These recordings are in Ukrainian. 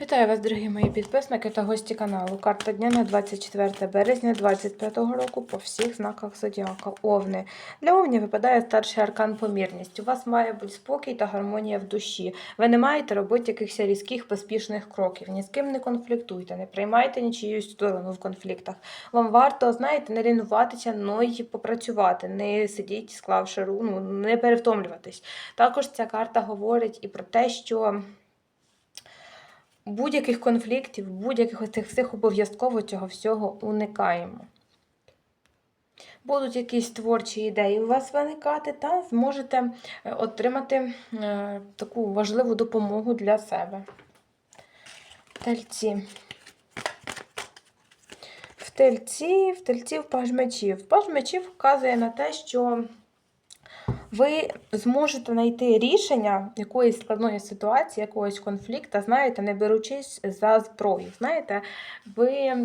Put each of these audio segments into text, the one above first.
Вітаю вас, дорогі мої підписники та гості каналу. Карта дня на 24 березня 2025 року по всіх знаках зодіака. Овни. Для овнів випадає старший аркан помірність. У вас має бути спокій та гармонія в душі. Ви не маєте робити якихось різких поспішних кроків. Ні з ким не конфліктуйте, не приймайте нічию сторону в конфліктах. Вам варто, знаєте, не лінуватися, но й попрацювати, не сидіть, склавши руку, ну, не перевтомлюватись. Також ця карта говорить і про те, що будь-яких конфліктів, будь-яких цих всіх обов'язково цього всього уникаємо. Будуть якісь творчі ідеї у вас виникати, та зможете е, отримати е, таку важливу допомогу для себе. Тельці. В тельці, в тельці паж мечів. Паж мечів вказує на те, що ви зможете знайти рішення якоїсь складної ситуації, якогось конфлікту, знаєте, не беручись за зброю. Знаєте, ви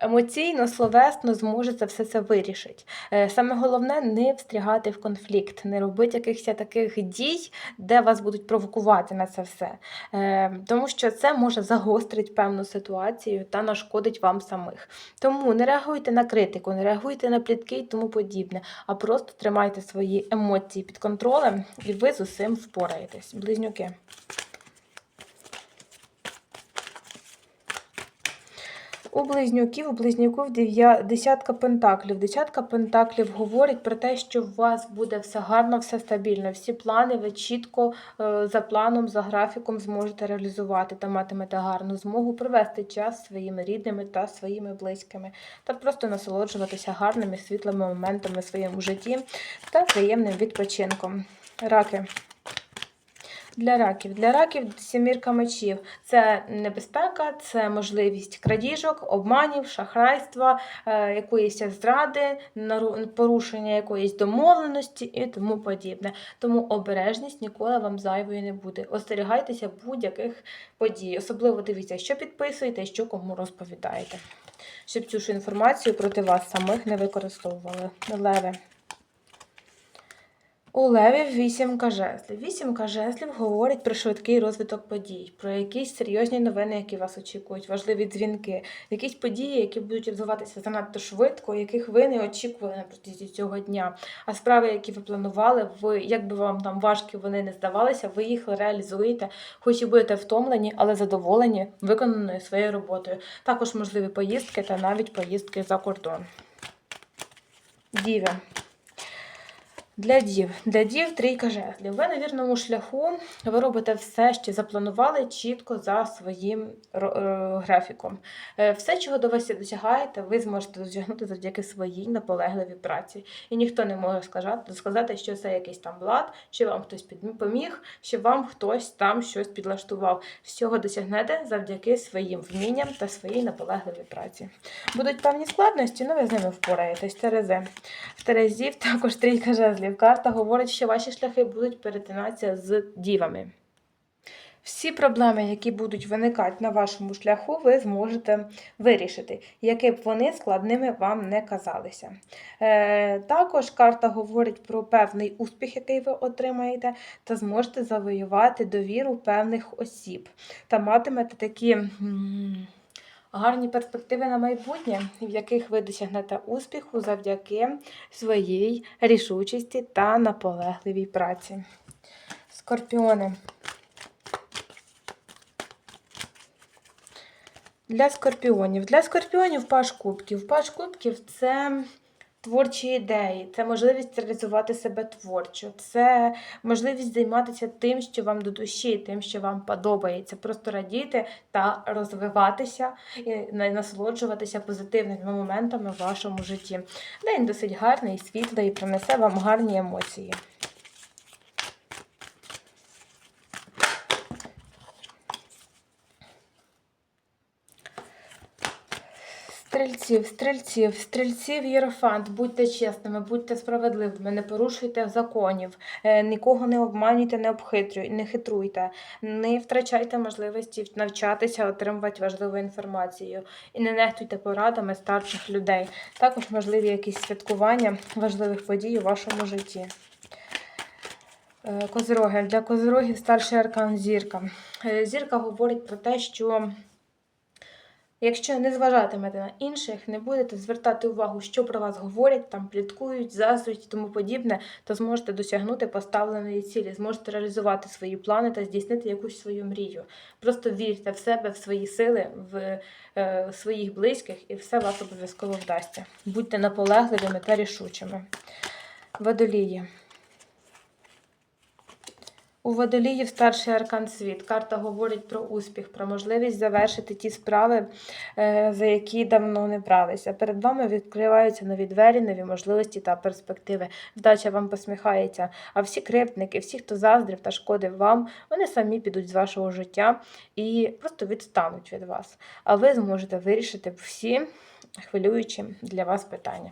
емоційно, словесно зможете все це вирішити. Е, Саме головне не встрягати в конфлікт, не робити якихось таких дій, де вас будуть провокувати на це все. Е, Тому що це може загострити певну ситуацію та нашкодить вам самих. Тому не реагуйте на критику, не реагуйте на плітки і тому подібне, а просто тримайте свої емоції під контролем, і ви з усім впораєтесь. Близнюки. У близнюків, у близнюків десятка пентаклів. Десятка пентаклів говорить про те, що у вас буде все гарно, все стабільно. Всі плани ви чітко е, за планом, за графіком зможете реалізувати та матимете гарну змогу провести час своїми рідними та своїми близькими, та просто насолоджуватися гарними світлими моментами в своєму житті та взаємним відпочинком. Раки. Для раків. Для раків сімірка мечів це небезпека, це можливість крадіжок, обманів, шахрайства, е, якоїсь зради, порушення якоїсь домовленості і тому подібне. Тому обережність ніколи вам зайвою не буде. Остерігайтеся будь-яких подій. Особливо дивіться, що підписуєте що кому розповідаєте. Щоб цю ж інформацію проти вас самих не використовували. Леви. У Левів вісімка жезлів. Вісімка жезлів говорить про швидкий розвиток подій, про якісь серйозні новини, які вас очікують, важливі дзвінки, якісь події, які будуть відбуватися занадто швидко, яких ви не очікували на протязі цього дня. А справи, які ви планували, ви як би вам там важкі вони не здавалися, ви їх реалізуєте, хоч і будете втомлені, але задоволені виконаною своєю роботою. Також можливі поїздки та навіть поїздки за кордон. Діви. Для дів. Для дів трійка жезлів. Ви на вірному шляху, ви робите все, що запланували чітко за своїм е, графіком. Е, Все, чого до вас досягаєте, ви зможете досягнути завдяки своїй наполегливій праці. І ніхто не може сказати, що це якийсь там блат, що вам хтось поміг, що вам хтось там щось підлаштував. Всього досягнете завдяки своїм вмінням та своїй наполегливій праці. Будуть певні складності, але ви з ними впораєтесь. Терези. В Терезів також трійка жезлів. Карта говорить, що ваші шляхи будуть перетинатися з дівами. Всі проблеми, які будуть виникати на вашому шляху, ви зможете вирішити, які б вони складними вам не казалися. Е, також карта говорить про певний успіх, який ви отримаєте, та зможете завоювати довіру певних осіб та матимете такі. м, Гарні перспективи на майбутнє, в яких ви досягнете успіху завдяки своїй рішучості та наполегливій праці. Скорпіони. Для скорпіонів. Для скорпіонів паш кубків. Паш кубків це творчі ідеї, це можливість реалізувати себе творчо, це можливість займатися тим, що вам до душі, тим, що вам подобається. Просто радіти та розвиватися і насолоджуватися позитивними моментами в вашому житті. День досить гарний, світлий, принесе вам гарні емоції. Стрільців, стрільців, стрільців єрофант, будьте чесними, будьте справедливими, не порушуйте законів, е, нікого не обманюйте, не обхитрюйте, не хитруйте, не втрачайте можливості навчатися, отримувати важливу інформацію і не нехтуйте порадами старших людей. Також можливі якісь святкування важливих подій у вашому житті. Е, Козироги. Для козирогів старший аркан зірка. Е, Зірка говорить про те, що якщо не зважатимете на інших, не будете звертати увагу, що про вас говорять, там пліткують, заздрять і тому подібне, то зможете досягнути поставленої цілі, зможете реалізувати свої плани та здійснити якусь свою мрію. Просто вірте в себе, в свої сили, в е, своїх близьких, і все вас обов'язково вдасться. Будьте наполегливими та рішучими. Водолії. У водоліїв старший аркан світ. Карта говорить про успіх, про можливість завершити ті справи, е, за які давно не бралися. Перед вами відкриваються нові двері, нові можливості та перспективи. Вдача вам посміхається. А всі криптники, всі, хто заздрив та шкодив вам, вони самі підуть з вашого життя і просто відстануть від вас. А ви зможете вирішити всі хвилюючі для вас питання.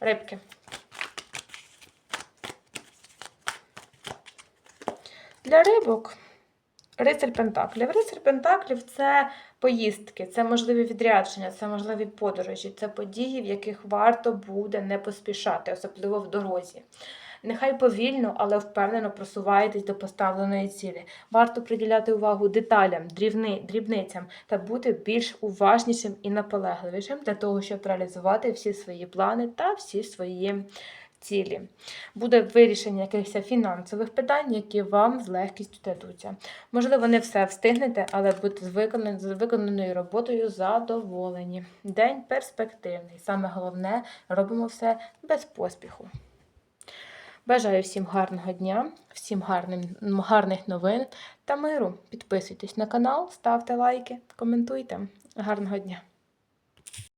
Рибки. Для рибок рицарь Пентаклів. Рицарь Пентаклів це поїздки, це можливі відрядження, це можливі подорожі, це події, в яких варто буде не поспішати, особливо в дорозі. Нехай повільно, але впевнено просуваєтесь до поставленої цілі. Варто приділяти увагу деталям, дрібни, дрібницям та бути більш уважнішим і наполегливішим для того, щоб реалізувати всі свої плани та всі свої цілі. Буде вирішення якихось фінансових питань, які вам з легкістю дадуться. Можливо, не все встигнете, але будете з виконаною, роботою задоволені. День перспективний. Саме головне, робимо все без поспіху. Бажаю всім гарного дня, всім гарним, гарних новин та миру. Підписуйтесь на канал, ставте лайки, коментуйте. Гарного дня!